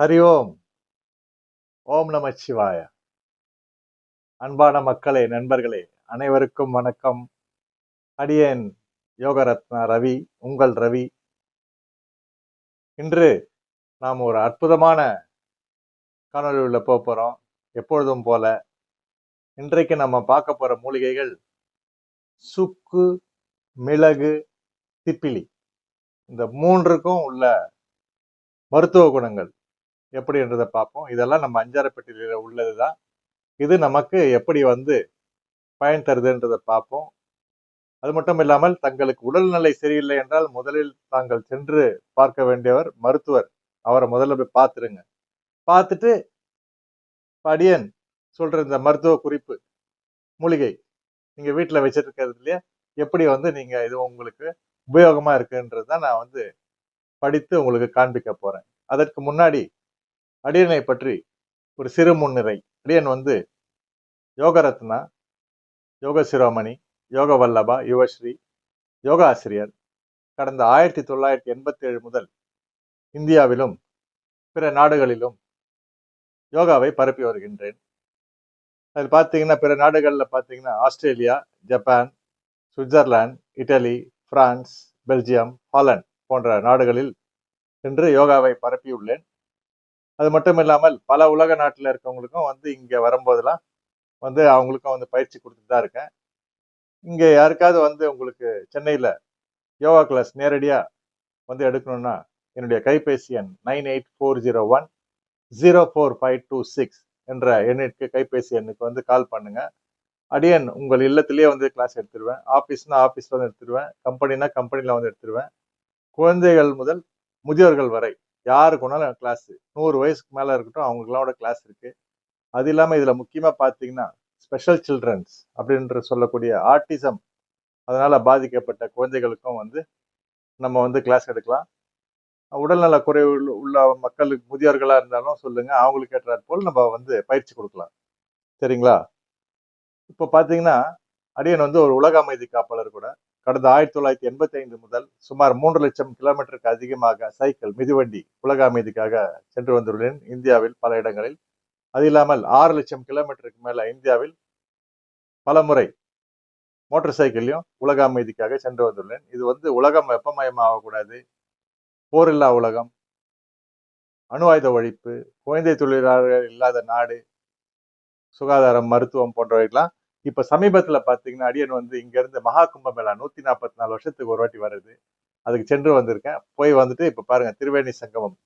ஹரி ஓம். ஓம் நம சிவாய அன்பான மக்களே நண்பர்களே அனைவருக்கும் வணக்கம். அடியேன் யோகரத்னா ரவி உங்கள் ரவி. இன்று நாம் ஒரு அற்புதமான காணொளி உள்ள போக போகிறோம் எப்பொழுதும் போல இன்றைக்கு நம்ம பார்க்க போகிற மூலிகைகள் சுக்கு மிளகு திப்பிலி. இந்த மூன்றுக்கும் உள்ள மருத்துவ குணங்கள். எப்படி என்றதை பார்ப்போம். இதெல்லாம் நம்ம அஞ்சாரப்பட்டியில் உள்ளது தான் இது நமக்கு எப்படி வந்து பயன் தருதுன்றதை பார்ப்போம். அது மட்டும் இல்லாமல் தங்களுக்கு உடல்நிலை சரியில்லை என்றால் முதலில் தாங்கள் சென்று பார்க்க வேண்டியவர் மருத்துவர். அவரை முதல்ல போய் பார்த்துருங்க. பார்த்துட்டு படியன் சொல்கிற இந்த மருத்துவ குறிப்பு மூலிகை நீங்கள் வீட்டில் வச்சிருக்கிறதுலையே எப்படி வந்து நீங்கள் இது உங்களுக்கு உபயோகமாக இருக்குன்றது தான் நான் வந்து படித்து உங்களுக்கு காண்பிக்க போகிறேன் அதற்கு முன்னாடி அடியனை பற்றி ஒரு சிறு முன்னுரை அடியன் வந்து யோகரத்னா யோக சிரோமணி யோக வல்லபா யுவஸ்ரீ யோக ஆசிரியர் கடந்த ஆயிரத்தி தொள்ளாயிரத்தி எண்பத்தி ஏழு முதல் இந்தியாவிலும் பிற நாடுகளிலும் யோகாவை பரப்பி வருகின்றேன். அதில் பார்த்தீங்கன்னா பிற நாடுகளில் பார்த்தீங்கன்னா Australia Japan Switzerland Italy France Belgium Holland போன்ற நாடுகளில் சென்று யோகாவை பரப்பியுள்ளேன். அது மட்டும் இல்லாமல் பல உலக நாட்டில் இருக்கவங்களுக்கும் வந்து இங்கே வரும்போதெல்லாம் வந்து அவங்களுக்கும் வந்து பயிற்சி கொடுத்துட்டு தான் இருக்கேன். இங்கே யாருக்காவது வந்து உங்களுக்கு சென்னையில் யோகா கிளாஸ் நேரடியாக வந்து எடுக்கணும்னா என்னுடைய கைபேசி எண் nine eight four zero one zero four five two six என்ற எண்ணிற்கு கைபேசி எண்ணுக்கு வந்து கால் பண்ணுங்கள் அடியன் உங்கள் இல்லத்திலேயே வந்து கிளாஸ் எடுத்துருவேன். ஆஃபீஸ்னா ஆஃபீஸில் வந்து எடுத்துருவேன். கம்பெனினா கம்பெனியில் வந்து எடுத்துருவேன். குழந்தைகள் முதல் முதியோர்கள் வரை யாருக்கு வேணாலும் கிளாஸ் நூறு வயசுக்கு மேலே இருக்கட்டும் அவங்களுக்குலாம் கிளாஸ் இருக்குது அது இல்லாமல் இதில் முக்கியமாக பார்த்தீங்கன்னா ஸ்பெஷல் சில்ட்ரன்ஸ் அப்படின்ற சொல்லக்கூடிய ஆர்டிசம் அதனால் பாதிக்கப்பட்ட குழந்தைகளுக்கும் வந்து நம்ம வந்து கிளாஸ் எடுக்கலாம். உடல்நல குறைவு உள்ள- மக்களுக்கு முதியோர்களாக இருந்தாலும் சொல்லுங்கள் அவங்களுக்கு ஏற்றாற் போல் நம்ம வந்து பயிற்சி கொடுக்கலாம். சரிங்களா? இப்போ பார்த்தீங்கன்னா அடியன் வந்து ஒரு உலக அமைதி காப்பாளர் கூட. கடந்த ஆயிரத்தி தொள்ளாயிரத்தி எண்பத்தி ஐந்து முதல் சுமார் மூன்று லட்சம் கிலோமீட்டருக்கு அதிகமாக சைக்கிள் மிதிவண்டி உலக அமைதிக்காக சென்று வந்துள்ளேன். இந்தியாவில் பல இடங்களில். அது இல்லாமல் ஆறு லட்சம் கிலோமீட்டருக்கு மேல இந்தியாவில் பல முறை மோட்டார் சைக்கிளையும் உலக அமைதிக்காக சென்று வந்துள்ளேன். இது வந்து உலகம் வெப்பமயமாகக்கூடாது. போரில்லா உலகம். அணு ஆயுத ஒழிப்பு குழந்தை தொழிலாளர்கள் இல்லாத நாடு சுகாதாரம் மருத்துவம் போன்றவைகளாம் இப்ப சமீபத்துல பாத்தீங்கன்னா அடியன் வந்து இங்க இருந்து மகா கும்பமேளா நூத்தி நாற்பத்தி நாலு வருஷத்துக்கு ஒரு வாட்டி வருது அதுக்கு சென்று வந்திருக்கேன். போய் வந்துட்டு இப்ப பாருங்க திருவேணி சங்கமம்.